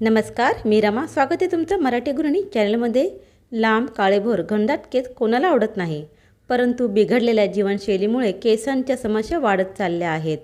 नमस्कार मी रमा. स्वागत आहे तुमचं मराठी गृहिणी चॅनलमध्ये. लांब काळेभोर घनदाट केस कोणाला आवडत नाही परंतु बिघडलेल्या जीवनशैलीमुळे केसांच्या समस्या वाढत चालल्या आहेत.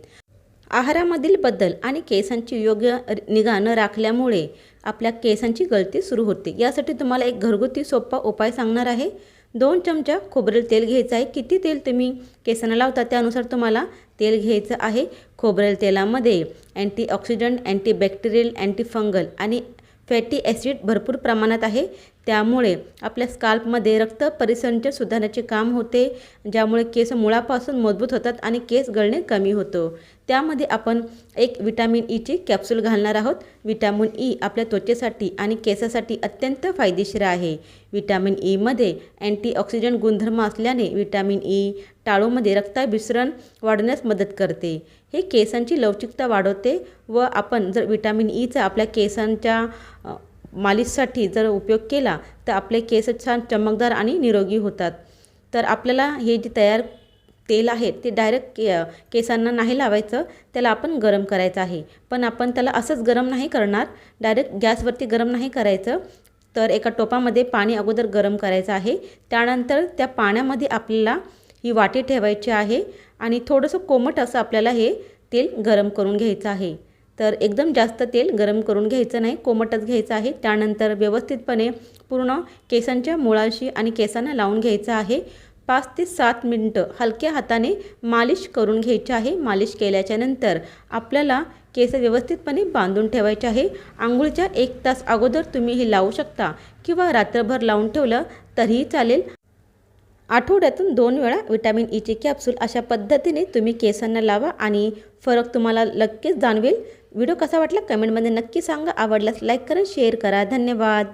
आहारामधील बदल आणि केसांची योग्य निगा न राखल्यामुळे आपल्या केसांची गळती सुरू होते. यासाठी तुम्हाला एक घरगुती सोपा उपाय सांगणार आहे. दोन चमचा खोबरेल तेल घ्यायचं आहे. किती तेल तुम्ही केसांना लावता त्यानुसार तुम्हाला तेल घ्यायचं आहे खोबरेल तेलामध्ये. अँटीऑक्सिडंट अँटीबॅक्टेरियल अँटीफंगल आणि फॅटी ॲसिड भरपूर प्रमाणात आहे. त्यामुळे आपल्या स्काल्पमध्ये रक्त परिसंचन सुधारण्याचे काम होते ज्यामुळे केस मुळापासून मजबूत होतात आणि केस गळणे कमी होतो. त्यामध्ये आपण एक विटॅमिन ईची e कॅप्सूल घालणार आहोत. विटॅमिन ई e आपल्या त्वचेसाठी आणि केसासाठी अत्यंत फायदेशीर आहे. विटॅमिन ईमध्ये e अँटीऑक्सिडंट गुणधर्म असल्याने विटॅमिन ई टाळूमध्ये रक्ताभिसरण वाढवण्यास मदत करते. हे केसांची लवचिकता वाढवते व आपण जर विटॅमिन ईचा आपल्या केसांच्या मालिशसाठी जर उपयोग केला तर आपले केस छान चमकदार आणि निरोगी होतात. तर आपल्याला हे जे तयार तेल आहे ते डायरेक्ट के केसांना नाही लावायचं त्याला आपण गरम करायचं आहे. पण आपण त्याला असंच गरम नाही करणार डायरेक्ट गॅसवरती गरम नाही करायचं. तर एका टोपामध्ये पाणी अगोदर गरम करायचं आहे. त्यानंतर त्या पाण्यामध्ये आपल्याला ही वाटी ठेवायची आहे आणि थोडंसं कोमट असं आपल्याला हे तेल गरम करून घ्यायचं आहे. तर एकदम जास्त तेल गरम करून घ्यायचं नाही कोमटच घ्यायचं आहे. त्यानंतर व्यवस्थितपणे पूर्ण केसांच्या मुळाशी आणि केसांना लावून घ्यायचं आहे. पाच ते सात मिनटं हलक्या हाताने मालिश करून घ्यायची आहे. मालिश केल्याच्यानंतर आपल्याला केस व्यवस्थितपणे बांधून ठेवायचे आहे. आंघोळीच्या एक तास अगोदर तुम्ही हे लावू शकता किंवा रात्रभर लावून ठेवलं तरीही चालेल. आठवड्यातून दोन वेळा विटॅमिन ईचे e कॅप्सूल अशा पद्धतीने तुम्ही केसांना लावा आणि फरक तुम्हाला नक्कीच जाणवेल. व्हिडिओ कसा वाटला? कमेंटमध्ये नक्की सांगा. आवडल्यास लाईक करा शेअर करा. धन्यवाद.